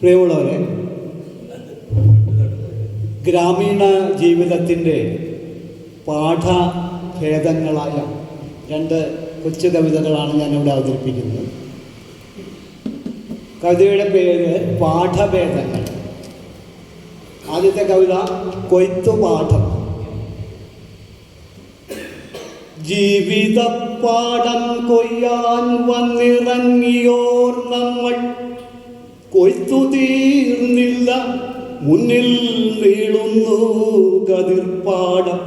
പ്രിയമുള്ളവരെ ഗ്രാമീണ ജീവിതത്തിന്റെ പാഠഭേദങ്ങളായ രണ്ട് കൊച്ചു കവിതകളാണ് ഞാനിവിടെ അവതരിപ്പിക്കുന്നത്. കവിതയുടെ പേര് പാഠഭേദങ്ങൾ. ആദ്യത്തെ കവിത കൊയ്ത്തു പാഠം. ജീവിതപ്പാഠം കൊയ്യാൻ വന്നിറങ്ങിയോർ നമ്മൾ. കൊയ്ത്തു തീർന്നില്ല മുന്നിൽ വീഴുന്നു കതിർപ്പാടം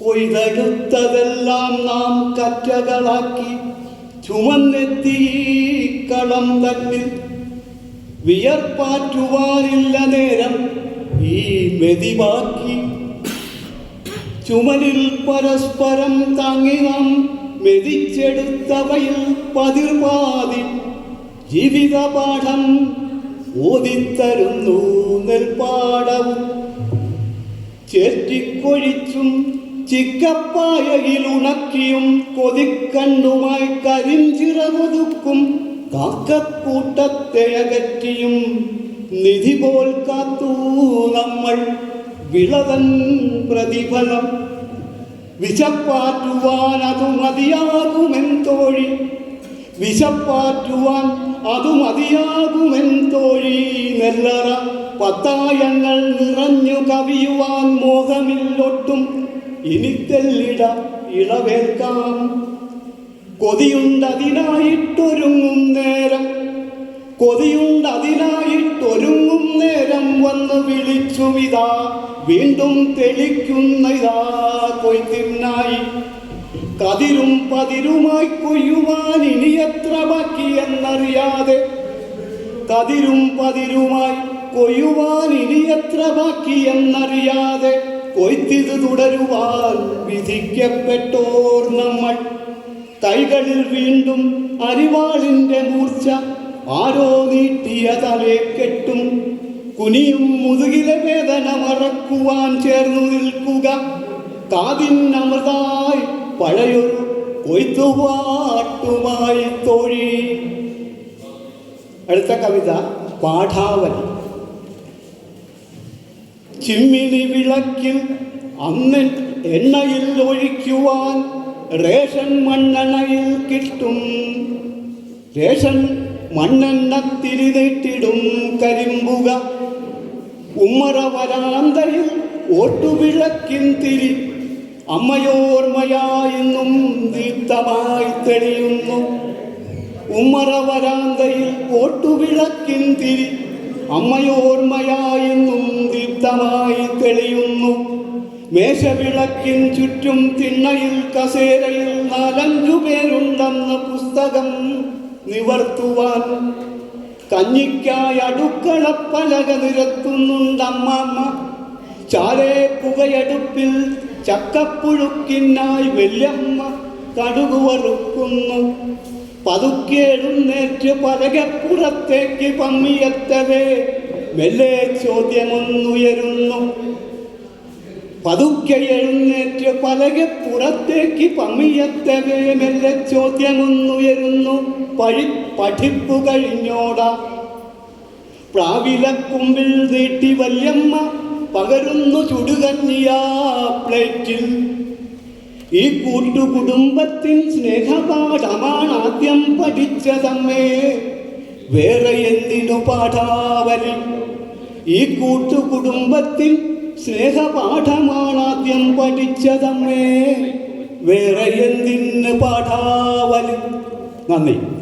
കൊയ്തെടുത്തതെല്ലാം നാം കറ്റകളാക്കി ചുമന്നെത്തി കളം തന്നിൽ. വിയർപ്പാറ്റുവാനില്ല നേരം ഈ മെതിവാക്കി ചുമലിൽ പരസ്പരം താങ്ങി നാം മെതിച്ചെടുത്തവയിൽ പതിർപാതി ജീവിത പാഠം ഓതിത്തരുന്നു നെൽപ്പാടവും. ചേറ്റിക്കൊഴിച്ചും ചിക്കപ്പായയിൽ ഉണക്കിയും കൊതിക്കണ്ണുമായി കരിഞ്ചിറകൊതുക്കും കാക്കക്കൂട്ടത്തെ അകറ്റിയും നിധി പോൽ കാത്തു നമ്മൾ വിളതൻ പ്രതിഫലം. വിശപ്പാറ്റുവാൻ അതു മതിയാകുമെൻ തോഴി. വിശപ്പാറ്റുവാൻ അതു മതിയാകുമെൻ തോഴി. നെല്ലറ പത്തായങ്ങൾ നിറഞ്ഞു കവിയുവാൻ മോഹമില്ലൊട്ടും. ഇനി തെല്ലിട ഇളവേൽക്കാം. കൊതിയുണ്ടതിനായിട്ടൊരുങ്ങും നേരം. കൊതിയുണ്ടതിനായിട്ടൊരുങ്ങും നേരം വന്ന് വിളിച്ചു ഇതാ വീണ്ടും തെളിക്കുന്ന ഇതാ കൊയ്ത്തിനായി കതിരും പതിരുമായി കൊയ്യുവാൻ ഇനി എത്ര ബാക്കിയെന്നറിയാതെ കതിരും പതിരുമായി കൊയ്യുവാൻ ഇനി എത്ര ബാക്കിയെന്നറിയാതെ കൊയ്ത്തിത് തുടരുവാൻ വിധിക്കപ്പെട്ടോർ നമ്മൾ. കൈകളിൽ വീണ്ടും അരിവാളിന്റെ മൂർച്ച ആരോ നീട്ടിയ തലേ കെട്ടും. കുനിയും മുതുകിലെ വേദന മറക്കുവാൻ ചേർന്നു നിൽക്കുക. കാതിൻ അമൃതായി പഴയൊരു കൊയ്ത്തുപാട്ടുമായി തോഴി. അടുത്ത കവിത പാഠാവലി. ചിമ്മിനി വിളക്കിൽ അന്ന് എണ്ണയിൽ ഒഴിക്കുവാൻ റേഷൻ മണ്ണെണ്ണയിൽ കിട്ടും. റേഷൻ മണ്ണെണ്ണ നീട്ടിടും കരിമ്പുക. ഉമ്മറ വരാന്തയിൽ ഓട്ടുവിളക്കിൻ തിരി. അമ്മയോർമ്മയായെന്നും ദീപ്തമായി തെളിയുന്നു. ഉമ്മറ വരാന്തയിൽ ഓട്ടുവിളക്കിൻ തിരി. അമ്മയോർമ്മയായെന്നും ദീപ്തമായി തെളിയുന്നു. മേശവിളക്കിൻ ചുറ്റും തിണ്ണയിൽ കസേരയിൽ നാലഞ്ചു പേരുണ്ടെന്ന പുസ്തകം നിവർത്തുവാൻ കഞ്ഞിക്കായി അടുക്കളപ്പലക നിരത്തുന്നുണ്ടമ്മ ചാരേ പുകയടുപ്പിൽ ചക്കപ്പുഴുക്കിനായി വല്യമ്മ കടുകുവറുക്കുന്നു. വറുക്കുന്നു പതുക്കെ എഴുന്നേറ്റ് പലകപ്പുറത്തേക്ക് പമ്മിയെത്തവേ. മെല്ലെ ചോദ്യമൊന്നുയരുന്നു. പതുക്കെ എഴുന്നേറ്റ് പലകപ്പുറത്തേക്ക് പമ്മിയെത്തവേ മെല്ലെ ചോദ്യമൊന്നുയരുന്നു. പഴി പഠിപ്പു കഴിഞ്ഞോട. പ്രാവിലക്കുമ്പിൽ നീട്ടി വല്യമ്മ പകരുന്നു ചുടുകന്നിയാ പ്ലേറ്റിൽ. ഈ കൂട്ടുകുടുംബത്തിൻ സ്നേഹപാഠമാണ് ആദ്യം പഠിച്ചതമ്മേ. വേറെ എന്തിനു പാഠാവലി? ഈ കൂട്ടുകുടുംബത്തിൻ സ്നേഹപാഠമാണ് ആദ്യം പഠിച്ചതമ്മേ. വേറെ എന്തിന് പാഠാവലി? നന്ദി.